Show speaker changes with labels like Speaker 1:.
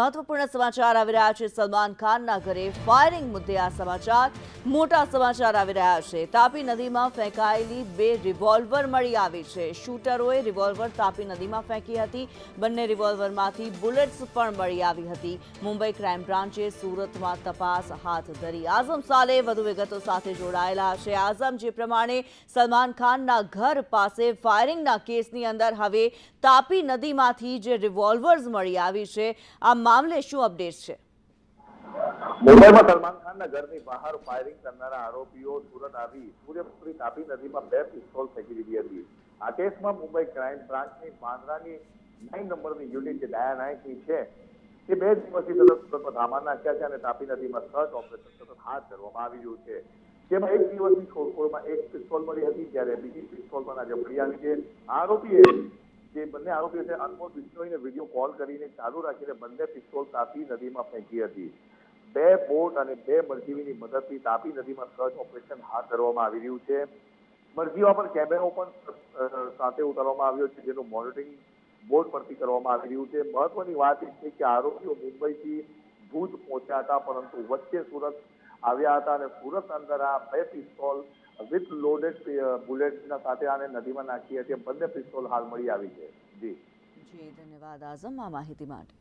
Speaker 1: મહત્વપૂર્ણ સમાચાર આવી રહ્યા છે. સલમાન ખાનના ઘરે ફાયરિંગ મુદ્દે આ સમાચાર. મોટા સમાચાર આવી રહ્યા છે. તાપી નદીમાં ફેંકાયેલી બે રિવોલ્વર મળી આવી છે. શૂટરોએ રિવોલ્વર તાપી નદીમાં ફેંકી હતી. બંને રિવોલ્વરમાંથી બુલેટ્સ પણ મળી આવી હતી. મુંબઈ ક્રાઇમ બ્રાન્ચે સુરતમાં તપાસ હાથ ધરી. આઝમ સાલે વધુ વિગતો સાથે જોડાયેલા છે. આઝમ, જે પ્રમાણે સલમાન ખાનના ઘર પાસે ફાયરિંગના કેસની અંદર હવે તાપી નદીમાંથી જે રિવોલ્વર્સ મળી આવી છે, આ મામલે શું અપડેટ છે?
Speaker 2: મુંબઈમાં સલમાન ખાનના ઘરની બહાર ફાયરિંગ કરનારા આરોપીઓ સુરત આવી સૂર્યપુત્રી તાપી નદીમાં બે પિસ્તોલ ફેંકી દીધી હતી. આ કેસમાં મુંબઈ ક્રાઇમ બ્રાન્ચની બાંદ્રાની નાઇન નંબરની યુનિટ જે ડાયા નાઇકની છે. તે બે દિવસથી સતત સુરતમાં ધામા નાખ્યા છે અને તાપી નદીમાં સર્ચ ઓપરેશન સતત હાથ ધરવામાં આવી રહ્યું છે. જેમાં એક દિવસની શોધખોળમાં એક પિસ્તોલ મળી હતી, જ્યારે બીજી પિસ્તોલ પણ આજે મળી આવી છે. આરોપીએ જે બંને આરોપીઓ છે અનમોલ બિશ્નોઈને વીડિયો કોલ કરીને ચાલુ રાખીને બંને પિસ્તોલ તાપી નદીમાં ફેંકી હતી. બે બોટ અને બે મરજીવીની મદદથી તાપી નદીમાં સર્ચ ઓપરેશન હાથ ધરવામાં આવી રહ્યું છે. મરજીવા પર કેમેરો પણ સાથે ઉતારવામાં આવ્યો છે, જેનું મોનિટરિંગ બોટ પરથી કરવામાં આવી રહ્યું છે. મહત્વની વાત એ છે કે આરોપીઓ મુંબઈથી ભુજ પહોંચ્યા હતા, પરંતુ વચ્ચે સુરત આવ્યા હતા અને સુરત અંદર આ બે પિસ્તોલ વિથ લોડેડ બુલેટના સાથે આને નદીમાં નાખી હતી બંને પિસ્તોલ હાલ મળી આવી છે. જી.
Speaker 1: જી, ધન્યવાદ. આઝમ આ માહિતી માટે.